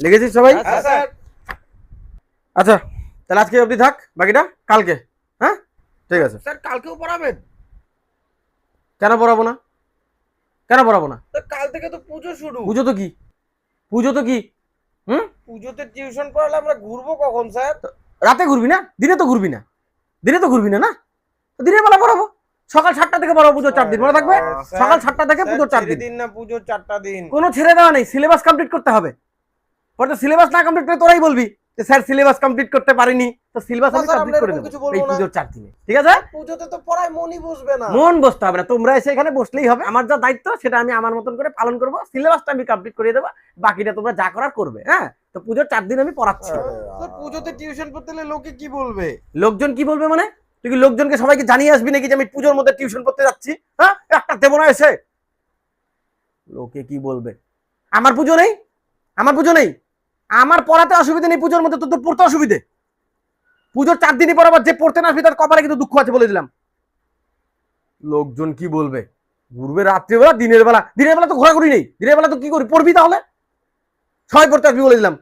লিখেছিস সবাই? হ্যাঁ আচ্ছা তাহলে আজকে অবধি থাক বাকিটা কালকে হ্যাঁ? ঠিক আছে। স্যার কালকেও পড়াবেন? কেন পড়াবো না? কেন পড়াবো না? তো কাল থেকে তো পুজো শুরু। পুজো তো কি? পুজো তো কি? হুম? পুজোতে টিউশন পড়ালে আমরা ঘুরবো কখন স্যার? রাতে ঘুরবি না? দিনে তো ঘুরবি না। দিনে তো ঘুরবি না না? দিনের বেলা পড়াবো। সকাল সাতটা থেকে পড়াবো পুজোর চার দিন মনে থাকবে? সকাল সাতটা থেকে পুজোর চার দিন। দিন না পুজোর চারটা দিন। কোনো ছেড়ে দেওয়া নেই সিলেবাস কমপ্লিট করতে হবে। পরে তো সিলেবাস না কমপ্লিট করে তোরাই বলবি যে স্যার সিলেবাস কমপ্লিট করতে পারিনি। তো সিলেবাস আমি কমপ্লিট করে দেবো এই। পুজোর চার দিনে। ঠিক আছে? পুজোতে তো পড়ায় মনই বসবে না। মন বসতে হবে না। তোমরা এসে এখানে বসলেই হবে। আমার যা দায়িত্ব সেটা আমি আমার মতন করে পালন করব। সিলেবাসটা আমি কমপ্লিট করে দেবো। বাকিটা তোমরা যা করার করবে হ্যাঁ? তো পুজোর চার দিন আমি পড়াচ্ছি। তো পুজোতে টিউশন পড়তে লোকে কি বলবে? লোকজন কি বলবে মানে? তুই কি লোকজনকে সবাইকে জানিয়ে আসবি নাকি যে আমি পুজোর মধ্যে টিউশন করতে যাচ্ছি? হ্যাঁ? একটা দেবো না এসে। লোকে কি বলবে? আমার পুজো নেই? আমার পুজো নেই? আমার পড়াতে অসুবিধা নেই, পুজোর মধ্যে তো তোর পড়তে অসুবিধে। পুজোর চার দিনই পর আবার যে পড়তে না আসবি তার কপালে কিন্তু দুঃখ আছে বলে দিলাম। লোকজন কি বলবে? ঘুরবে রাত্রিবেলা, দিনের বেলা দিনের বেলা তো ঘোরাঘুরি নেই। দিনের বেলা তো কি করি? পড়বি তাহলে? ছয় পড়তে আসবি বলে দিলাম।